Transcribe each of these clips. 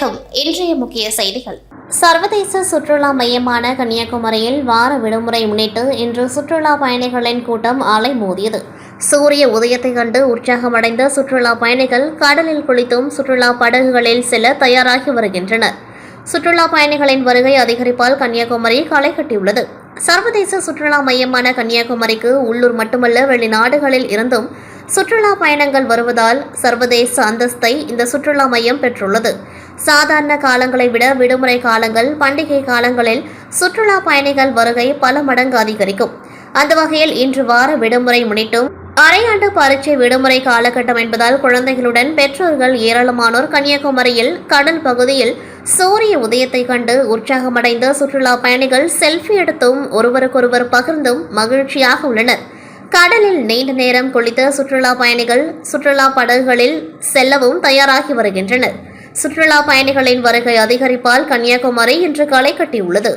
வணக்கம் இன்றைய முக்கிய செய்திகள். சர்வதேச சுற்றுலா மையமான கன்னியாகுமரியில் வார விடுமுறை முன்னிட்டு இன்று சுற்றுலா பயணிகளின் கூட்டம் அலைமோதியது சூரிய உதயத்தை கண்டு உற்சாகமடைந்த சுற்றுலா பயணிகள் கடலில் குளித்தும் சுற்றுலா படகுகளில் செல்ல தயாராகி வருகின்றனர். சுற்றுலா பயணிகளின் வருகை அதிகரிப்பால் கன்னியாகுமரி களை கட்டியுள்ளது. சர்வதேச சுற்றுலா மையமான கன்னியாகுமரிக்கு உள்ளூர் மட்டுமல்ல வெளிநாடுகளில் இருந்தும் சுற்றுலா பயணங்கள் வருவதால் சர்வதேச அந்தஸ்தை இந்த சுற்றுலா மையம் பெற்றுள்ளது. சாதாரண காலங்களை விட விடுமுறை காலங்கள் பண்டிகை காலங்களில் சுற்றுலா பயணிகள் வருகை பல மடங்கு அதிகரிக்கும். அந்த வகையில் இன்று வார விடுமுறை முன்னிட்டும் அரையாண்டு பரீட்சை விடுமுறை காலகட்டம் என்பதால் குழந்தைகளுடன் பெற்றோர்கள் ஏராளமானோர் கன்னியாகுமரியில் கடல் பகுதியில் சூரிய உதயத்தை கண்டு உற்சாகமடைந்த சுற்றுலா பயணிகள் செல்ஃபி எடுத்தும் ஒருவருக்கொருவர் பகிர்ந்தும் மகிழ்ச்சியாக உள்ளனர். கடலில் நீண்ட நேரம் குளித்த சுற்றுலா பயணிகள் சுற்றுலா படகுகளில் செல்லவும் தயாராகி வருகின்றனர். சுற்றுலா பயணிகளின் வருகை அதிகரிப்பால் கன்னியாகுமரி இன்று களை கட்டியுள்ளது.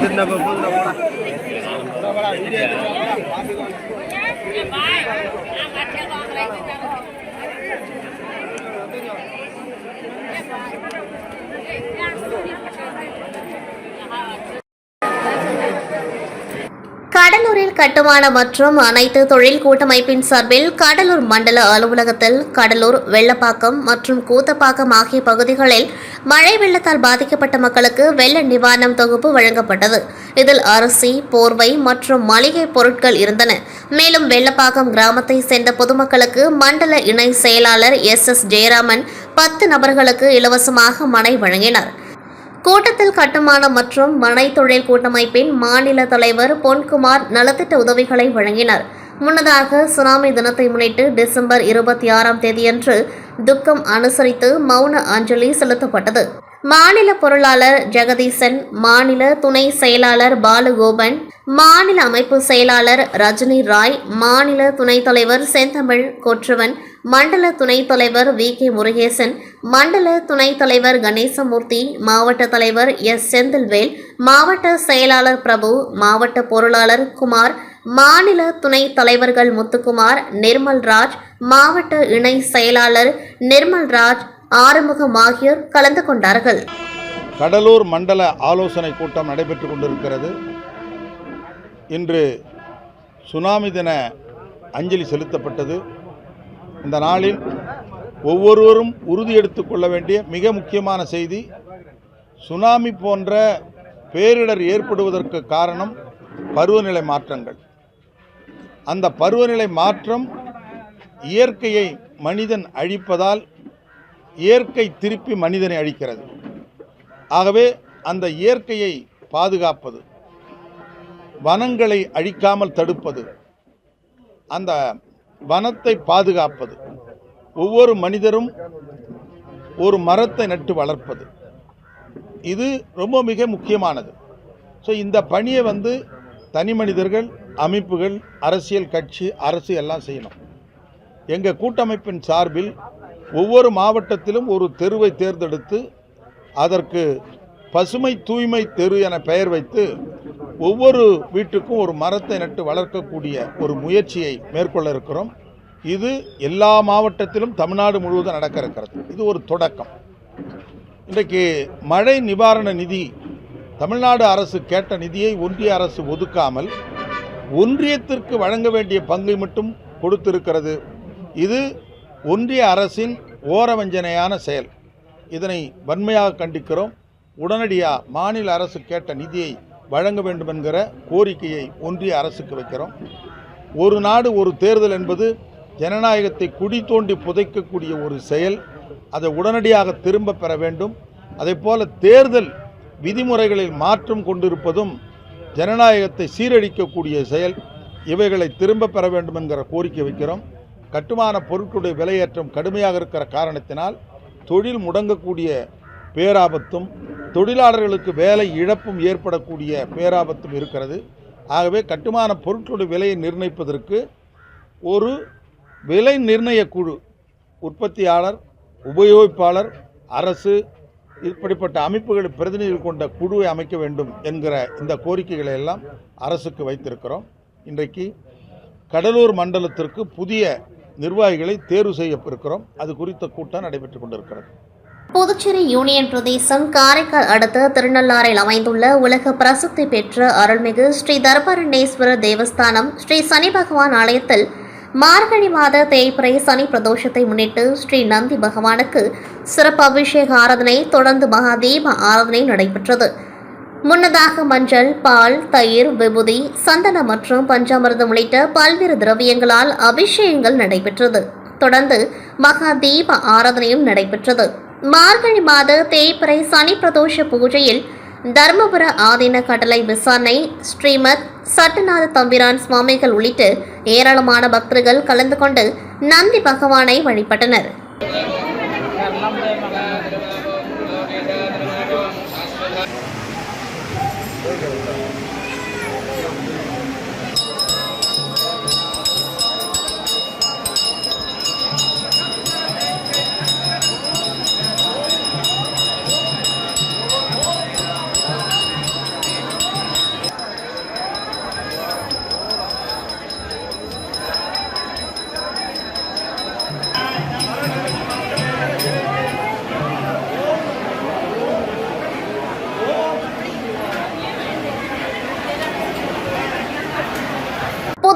जितना को बोल रहा बड़ा बड़ा वीडियो கடலூரில் கட்டுமான மற்றும் அனைத்து தொழில் கூட்டமைப்பின் சார்பில் கடலூர் மண்டல அலுவலகத்தில் கடலூர் வெள்ளப்பாக்கம் மற்றும் கூத்தப்பாக்கம் ஆகிய பகுதிகளில் மழை வெள்ளத்தால் பாதிக்கப்பட்ட மக்களுக்கு வெள்ள நிவாரணம் தொகுப்பு வழங்கப்பட்டது. இதில் அரிசி போர்வை மற்றும் மளிகை பொருட்கள் இருந்தன. மேலும் வெள்ளப்பாக்கம் கிராமத்தை சேர்ந்த பொதுமக்களுக்கு மண்டல இணை செயலாளர் எஸ் எஸ் ஜெயராமன் பத்து நபர்களுக்கு இலவசமாக மனை வழங்கினார். கூட்டத்தில் கட்டுமானம் மற்றும் மனை தொழில் கூட்டமைப்பின் மாநில தலைவர் பொன்குமார் நலத்திட்ட உதவிகளை வழங்கினார். முன்னதாக சுனாமி தினத்தை முன்னிட்டு டிசம்பர் இருபத்தி ஆறாம் தேதியன்று துக்கம் அனுசரித்து மௌன அஞ்சலி செலுத்தப்பட்டது. மாநில பொருளாளர் ஜெகதீசன் மாநில துணை செயலாளர் பாலுகோபன் மாநில அமைப்பு செயலாளர் ரஜினி ராய் மாநில துணைத் தலைவர் செந்தமிழ் கொற்றவன் மண்டல துணைத் தலைவர் வி கே முருகேசன் மண்டல துணைத் தலைவர் கணேசமூர்த்தி மாவட்ட தலைவர் எஸ் செந்தில்வேல் மாவட்ட செயலாளர் பிரபு மாவட்ட பொருளாளர் குமார் மாநில துணைத் தலைவர்கள் முத்துக்குமார் நிர்மல்ராஜ் மாவட்ட இணை செயலாளர் நிர்மல்ராஜ் ஆறுமுகம் ஆகியோர் கலந்து கொண்டார்கள். கடலூர் மண்டல ஆலோசனை கூட்டம் நடைபெற்று கொண்டிருக்கிறது. இன்று சுனாமி தின அஞ்சலி செலுத்தப்பட்டது. இந்த நாளில் ஒவ்வொருவரும் உறுதி எடுத்துக்கொள்ள வேண்டிய மிக முக்கியமான செய்தி சுனாமி போன்ற பேரிடர் ஏற்படுவதற்கு காரணம் பருவநிலை மாற்றங்கள். அந்த பருவநிலை மாற்றம் இயற்கையை மனிதன் அழிப்பதால் இயற்கை திருப்பி மனிதனை அழிக்கிறது. ஆகவே அந்த இயற்கையை பாதுகாப்பது வனங்களை அழிக்காமல் தடுப்பது அந்த வனத்தை பாதுகாப்பது ஒவ்வொரு மனிதரும் ஒரு மரத்தை நட்டு வளர்ப்பது இது ரொம்ப மிக முக்கியமானது. ஸோ இந்த பணியை வந்து தனி மனிதர்கள் அமைப்புகள் அரசியல் கட்சி அரசு எல்லாம் செய்யணும். எங்கள் கூட்டமைப்பின் சார்பில் ஒவ்வொரு மாவட்டத்திலும் ஒரு தெருவை தேர்ந்தெடுத்து அதற்கு பசுமை தூய்மை தெரு என பெயர் வைத்து ஒவ்வொரு வீட்டுக்கும் ஒரு மரத்தை நட்டு வளர்க்கக்கூடிய ஒரு முயற்சியை மேற்கொள்ள இருக்கிறோம். இது எல்லா மாவட்டத்திலும் தமிழ்நாடு முழுவதும் நடக்க இருக்கிறது. இது ஒரு தொடக்கம். இன்றைக்கு மழை நிவாரண நிதி தமிழ்நாடு அரசு கேட்ட நிதியை ஒன்றிய அரசு ஒதுக்காமல் ஒன்றியத்திற்கு வழங்க வேண்டிய பங்கை மட்டும் கொடுத்திருக்கிறது. இது ஒன்றிய அரசின் ஓரவஞ்சனையான செயல். இதனை வன்மையாக கண்டிக்கிறோம். உடனடியாக மாநில அரசு கேட்ட நிதியை வழங்க வேண்டும் என்கிற கோரிக்கையை ஒன்றிய அரசுக்கு வைக்கிறோம். ஒரு நாடு ஒரு தேர்தல் என்பது ஜனநாயகத்தை குடி தோண்டி புதைக்கக்கூடிய ஒரு செயல். அதை உடனடியாக திரும்ப பெற வேண்டும். அதேபோல தேர்தல் விதிமுறைகளில் மாற்றம் கொண்டிருப்பதும் ஜனநாயகத்தை சீரழிக்கக்கூடிய செயல். இவைகளை திரும்ப பெற வேண்டும் என்கிற கோரிக்கை வைக்கிறோம். கட்டுமான பொருட்களுடைய விலையேற்றம் கடுமையாக இருக்கிற காரணத்தினால் தொழில் முடங்கக்கூடிய பேராபத்தும் தொழிலாளர்களுக்கு வேலை இழப்பும் ஏற்படக்கூடிய பேராபத்தும் இருக்கிறது. ஆகவே கட்டுமான பொருட்களுடைய விலையை நிர்ணயிப்பதற்கு ஒரு விலை நிர்ணய குழு உற்பத்தியாளர் உபயோகிப்பாளர் அரசு இப்படிப்பட்ட அமைப்புகளை பிரதிநிதிகள் கொண்ட குழுவை அமைக்க வேண்டும் என்கிற இந்த கோரிக்கைகளை எல்லாம் அரசுக்கு வைத்திருக்கிறோம். இன்றைக்கு கடலூர் மண்டலத்திற்கு புதிய நிர்வாகிகளை தேர்வு செய்யப்பிருக்கிறோம் அது குறித்த கூட்டம் நடைபெற்றுக் கொண்டிருக்கிறது. புதுச்சேரி யூனியன் பிரதேசம் காரைக்கால் அடுத்த திருநள்ளாறில் அமைந்துள்ள உலக பிரசித்தி பெற்ற அருள்மிகு ஸ்ரீ தர்பாரண்யேஸ்வரர் தேவஸ்தானம் ஸ்ரீ சனி பகவான் ஆலயத்தில் மார்கழி மாத தேய்பிறை சனி பிரதோஷத்தை முன்னிட்டு ஸ்ரீ நந்தி பகவானுக்கு சிறப்பு அபிஷேக ஆராதனை தொடர்ந்து மகாதீப ஆராதனை நடைபெற்றது. முன்னதாக மஞ்சள் பால் தயிர் விபூதி சந்தனம் மற்றும் பஞ்சாமிர்தம் உள்ளிட்ட பல்வேறு திரவியங்களால் அபிஷேகங்கள் நடைபெற்றது. தொடர்ந்து மகா தீப ஆராதனையும் நடைபெற்றது. மார்கழி மாத தேய்பிறை சனி பிரதோஷ பூஜையில் தர்மபுர ஆதீன கடலை விசாரணை ஸ்ரீமத் சட்டநாத தம்பிரான் சுவாமிகள் உள்ளிட்டு ஏராளமான பக்தர்கள் கலந்து கொண்டு நந்தி பகவானை வழிபட்டனர்.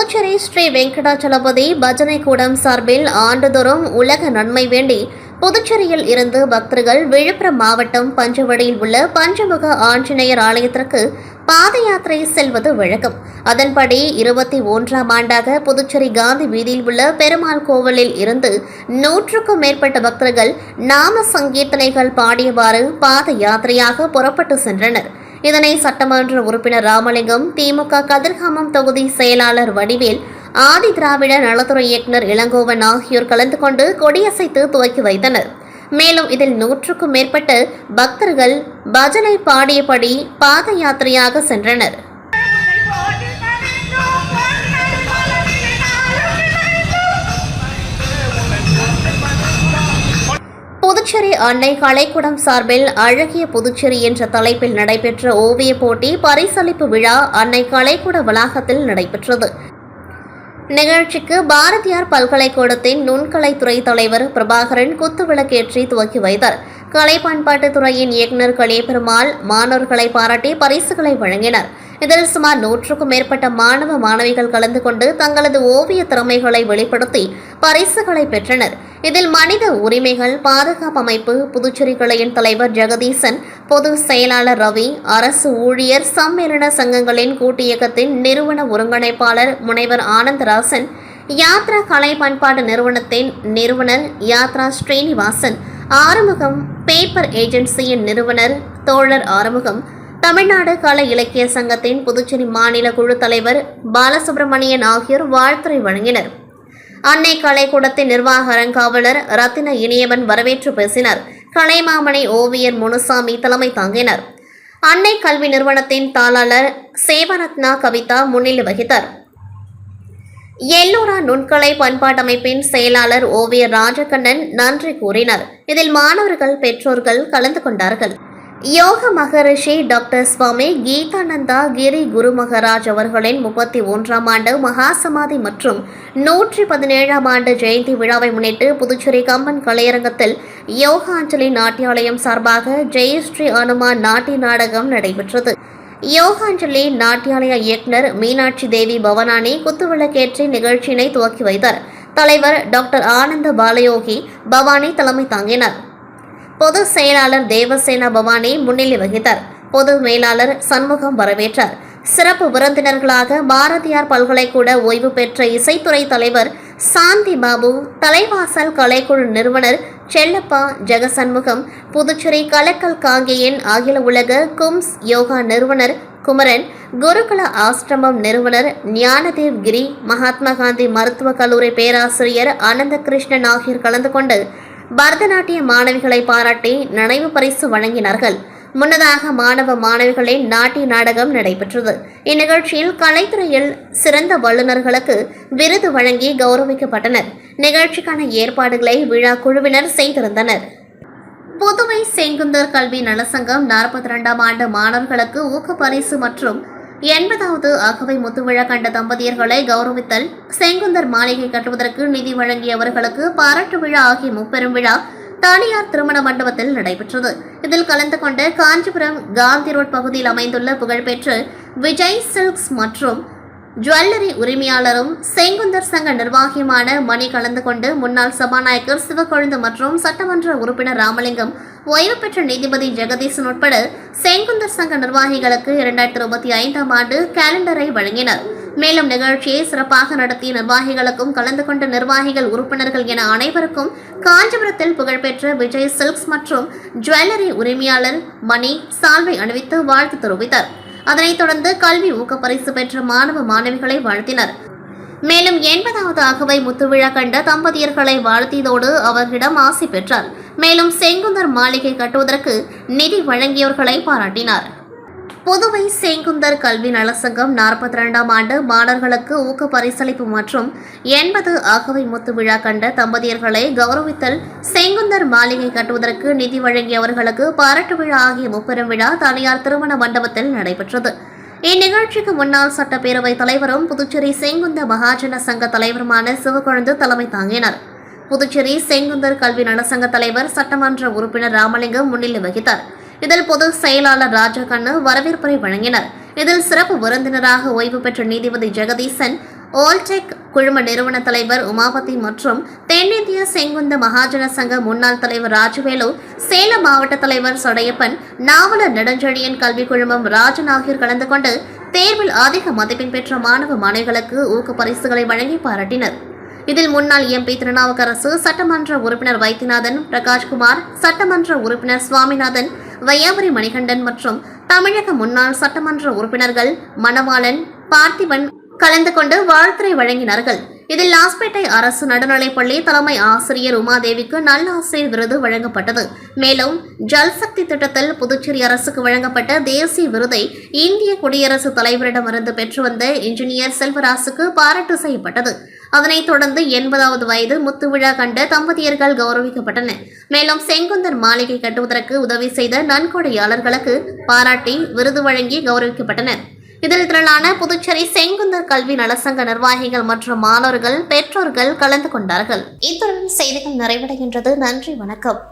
புதுச்சேரி ஸ்ரீ வெங்கடாச்சலபதி பஜனை கூடம் சார்பில் ஆண்டுதோறும் உலக நன்மை வேண்டி புதுச்சேரியில் இருந்து பக்தர்கள் விழுப்புரம் மாவட்டம் பஞ்சவடியில் உள்ள பஞ்சமுக ஆஞ்சநேயர் ஆலயத்திற்கு பாத யாத்திரை செல்வது வழக்கம். அதன்படி இருபத்தி ஒன்றாம் ஆண்டாக புதுச்சேரி காந்தி வீதியில் உள்ள பெருமாள் கோவிலில் இருந்து நூற்றுக்கும் மேற்பட்ட பக்தர்கள் நாம சங்கீர்த்தனைகள் பாடியவாறு பாத யாத்திரையாக புறப்பட்டு சென்றனர். இதனை சட்டமன்ற உறுப்பினர் ராமலிங்கம் திமுக கதிர்காமம் தொகுதி செயலாளர் வடிவேல் ஆதி திராவிட நலத்துறை இயக்குனர் இளங்கோவன் ஆகியோர் கலந்து கொண்டு கொடியசைத்து துவக்கி வைத்தனர். மேலும் இதில் நூற்றுக்கும் மேற்பட்ட பக்தர்கள் பஜனை பாடியபடி பாத யாத்திரையாக சென்றனர். மதுரை அன்னை கலைக்கூடம் சார்பில் அழகிய புதுச்சேரி என்ற தலைப்பில் நடைபெற்ற ஓவியப் போட்டி பரிசளிப்பு விழா அன்னை கலைக்கூட வளாகத்தில் நடைபெற்றது. நிகழ்ச்சிக்கு பாரதியார் பல்கலைக்கூடத்தின் நுண்கலைத்துறை தலைவர் பிரபாகரன் குத்துவிளக்கேற்றி துவக்கி வைத்தார். கலை பண்பாட்டுத்துறையின் இயக்குநர் கலியபெருமாள் மாணவர்களை பாராட்டி பரிசுகளை வழங்கினர். இதில் சுமார் நூற்றுக்கும் மேற்பட்ட மாணவ மாணவிகள் கலந்து கொண்டு தங்களது ஓவிய திறமைகளை வெளிப்படுத்தி பரிசுகளை பெற்றனர். இதில் மனித உரிமைகள் பாதுகாப்பு அமைப்பு புதுச்சேரி கிளையின் தலைவர் ஜெகதீசன் பொது செயலாளர் ரவி அரசு ஊழியர் சம்மேளன சங்கங்களின் கூட்டு இயக்கத்தின் நிறுவன ஒருங்கிணைப்பாளர் முனைவர் ஆனந்தராசன் யாத்ரா கலை பண்பாட்டு நிறுவனத்தின் நிறுவனர் யாத்ரா ஸ்ரீனிவாசன் ஆறுமுகம் பேப்பர் ஏஜென்சியின் நிறுவனர் தோழர் ஆறுமுகம் தமிழ்நாடு கலை இலக்கிய சங்கத்தின் புதுச்சேரி மாநில குழு தலைவர் பாலசுப்ரமணியன் ஆகியோர் வாழ்த்துறை வழங்கினர். அன்னை கலைக்கூடத்தின் நிர்வாக அறங்காவலர் ரத்தின இனியவன் வரவேற்று பேசினார். கலைமாமணி ஓவியர் முனுசாமி தலைமை தாங்கினர். அன்னை கல்வி நிறுவனத்தின் தாளாளர் சேவரத்னா கவிதா முன்னிலை வகித்தார். எல்லோரா நுண்கலை பண்பாட்டமைப்பின் செயலாளர் ஓவியர் ராஜகண்ணன் நன்றி கூறினார். இதில் மாணவர்கள் பெற்றோர்கள் கலந்து கொண்டார்கள். யோக மகரிஷி டாக்டர் சுவாமி கீதானந்தா கிரி குரு மகராஜ் அவர்களின் முப்பத்தி ஒன்றாம் ஆண்டு மகாசமாதி மற்றும் நூற்றி பதினேழாம் ஆண்டு ஜெயந்தி விழாவை முன்னிட்டு புதுச்சேரி கம்பன் கலையரங்கத்தில் யோகாஞ்சலி நாட்டியாலயம் சார்பாக ஜெயஸ்ரீ அனுமான் நாட்டிய நாடகம் நடைபெற்றது. யோகாஞ்சலி நாட்டியாலய இயக்குனர் மீனாட்சி தேவி பவனானி குத்துவிளக்கேற்றி நிகழ்ச்சியினை துவக்கி வைத்தார். தலைவர் டாக்டர் ஆனந்த பாலயோகி பவானி தலைமை தாங்கினார். பொது செயலாளர் தேவசேனா பவானி முன்னிலை வகித்தார். பொது மேலாளர் சண்முகம் வரவேற்றார். சிறப்பு விருந்தினர்களாக பாரதியார் பல்கலைக்கூட ஓய்வு பெற்ற இசைத்துறை தலைவர் சாந்தி பாபு தலைவாசல் கலைக்குழு நிறுவனர் செல்லப்பா ஜெகசண்முகம் புதுச்சேரி கலக்கல் காங்கேயன் அகில உலக கும்ஸ் யோகா நிறுவனர் குமரன் குருகுல ஆசிரமம் நிறுவனர் ஞானதேவ் கிரி மகாத்மா காந்தி மருத்துவக் கல்லூரி பேராசிரியர் அனந்த கிருஷ்ணன் ஆகியோர் கலந்து கொண்டு பரதநாட்டிய மாணவிகளை பாராட்டி நினைவு பரிசு வழங்கினார்கள். முன்னதாக மாணவ மாணவிகளின் நாட்டிய நாடகம் நடைபெற்றது. இந்நிகழ்ச்சியில் கலைத்துறையில் சிறந்த வல்லுநர்களுக்கு விருது வழங்கி கௌரவிக்கப்பட்டனர். நிகழ்ச்சிக்கான ஏற்பாடுகளை விழா குழுவினர் செய்திருந்தனர். புதுவை செங்குந்தர் கல்வி நலசங்கம் நாற்பத்தி ரெண்டாம் ஆண்டு மாணவர்களுக்கு ஊக்கப்பரிசு மற்றும் எண்பதாவது அகவை முத்துவிழா கண்ட தம்பதியர்களை கௌரவித்தல் செங்குந்தர் மாளிகை கட்டுவதற்கு நிதி வழங்கியவர்களுக்கு பாராட்டு விழா ஆகிய முப்பெரும் விழா தனியார் திருமண மண்டபத்தில் நடைபெற்றது. இதில் கலந்து கொண்ட காஞ்சிபுரம் காந்தி ரோட் பகுதியில் அமைந்துள்ள புகழ்பெற்ற விஜய் சில்க்ஸ் மற்றும் ஜுவல்லரி உரிமையாளரும் செங்குந்தர் சங்க நிர்வாகியுமான மணி கலந்து கொண்டு முன்னாள் சபாநாயகர் சிவக்கொழுந்து மற்றும் சட்டமன்ற உறுப்பினர் ராமலிங்கம் ஓய்வு பெற்ற நீதிபதி ஜெகதீசன் உட்பட செங்குந்தர் சங்க நிர்வாகிகளுக்கு இரண்டாயிரத்தி இருபத்தி ஐந்தாம் ஆண்டு கேலண்டரை வழங்கினர். மேலும் நிகழ்ச்சியை சிறப்பாக நடத்திய நிர்வாகிகளுக்கும் கலந்து கொண்ட நிர்வாகிகள் உறுப்பினர்கள் என அனைவருக்கும் காஞ்சிபுரத்தில் புகழ்பெற்ற விஜய் சில்க்ஸ் மற்றும் ஜுவல்லரி உரிமையாளர் மணி சால்வை அணிவித்து வாழ்த்து தெரிவித்தார். அதனைத் தொடர்ந்து கல்வி ஊக்கப்பரிசு பெற்ற மாணவ மாணவிகளை வாழ்த்தினர். மேலும் எண்பதாவது அகவை முத்துவிழா கண்ட தம்பதியர்களை வாழ்த்தியதோடு அவர்களிடம் ஆசை பெற்றார். மேலும் செங்குந்தர் மாளிகை கட்டுவதற்கு நிதி வழங்கியவர்களை பாராட்டினார். புதுவை செங்குந்தர் கல்வி நலசங்கம் நாற்பத்தி ரெண்டாம் ஆண்டு மாணவர்களுக்கு ஊக்க பரிசளிப்பு மற்றும் எண்பது அகவை முத்து விழா கண்ட தம்பதியர்களை கௌரவித்தல் செங்குந்தர் மாளிகை கட்டுவதற்கு நிதி வழங்கியவர்களுக்கு பாராட்டு விழா ஆகிய முப்பெரும் விழா தனியார் திருமண மண்டபத்தில் நடைபெற்றது. இந்நிகழ்ச்சிக்கு முன்னாள் சட்டப்பேரவைத் தலைவரும் புதுச்சேரி செங்குந்த மகாஜன சங்க தலைவருமான சிவக்கொழுந்து தலைமை தாங்கினார். புதுச்சேரி செங்குந்தர் கல்வி நலசங்க தலைவர் சட்டமன்ற உறுப்பினர் ராமலிங்கம் முன்னிலை வகித்தார். இதில் பொதுச் செயலாளர் ராஜகண்ணு வரவேற்புரை வழங்கினர். இதில் சிறப்பு விருந்தினராக ஓய்வு பெற்ற நீதிபதி ஜெகதீசன் ஓல்டெக் குழும நிறுவன தலைவர் உமாபதி மற்றும் தென்னிந்திய செங்குந்த மகாஜன சங்க முன்னாள் தலைவர் ராஜவேலு சேலம் மாவட்ட தலைவர் சடையப்பன் நாவலர் நெடுஞ்செழியன் கல்விக் குழுமம் ராஜன் ஆகியோர் கலந்து கொண்டு தேர்வில் அதிக மதிப்பெண் பெற்ற மாணவ மாணவிகளுக்கு ஊக்க பரிசுகளை வழங்கி பாராட்டினர். இதில் முன்னாள் எம்பி திருநாவுக்கரசு சட்டமன்ற உறுப்பினர் வைத்தியநாதன் பிரகாஷ்குமார் சட்டமன்ற உறுப்பினர் சுவாமிநாதன் வையாபுரி மணிகண்டன் மற்றும் தமிழக முன்னாள் சட்டமன்ற உறுப்பினர்கள் மணவாளன் பார்த்திபன் கலந்து கொண்டு வாழ்த்துரை வழங்கினார்கள். இதில் லாஸ்பேட்டை அரசு நடுநிலைப்பள்ளி தலைமை ஆசிரியர் உமாதேவிக்கு நல்ல ஆசிரியர் விருது வழங்கப்பட்டது. மேலும் ஜல்சக்தி திட்டத்தில் புதுச்சேரி அரசுக்கு வழங்கப்பட்ட தேசிய விருதை இந்திய குடியரசுத் தலைவரிடமிருந்து பெற்று வந்த இன்ஜினியர் செல்வராசுக்கு பாராட்டு செய்யப்பட்டது. அதனைத் தொடர்ந்து எண்பதாவது வயது முத்துவிழா கண்ட தம்பதியர்கள் கௌரவிக்கப்பட்டன மேலும் செங்குந்தர் மாளிகை கட்டுவதற்கு உதவி செய்த நன்கொடையாளர்களுக்கு பாராட்டி விருது வழங்கி கௌரவிக்கப்பட்டனர். இதில் திரளான புதுச்சேரி செங்குந்தர் கல்வி நலசங்க நிர்வாகிகள் மற்றும் மாணவர்கள் பெற்றோர்கள் கலந்து கொண்டார்கள். இத்துடன் செய்திகள் நிறைவடைகின்றது. நன்றி வணக்கம்.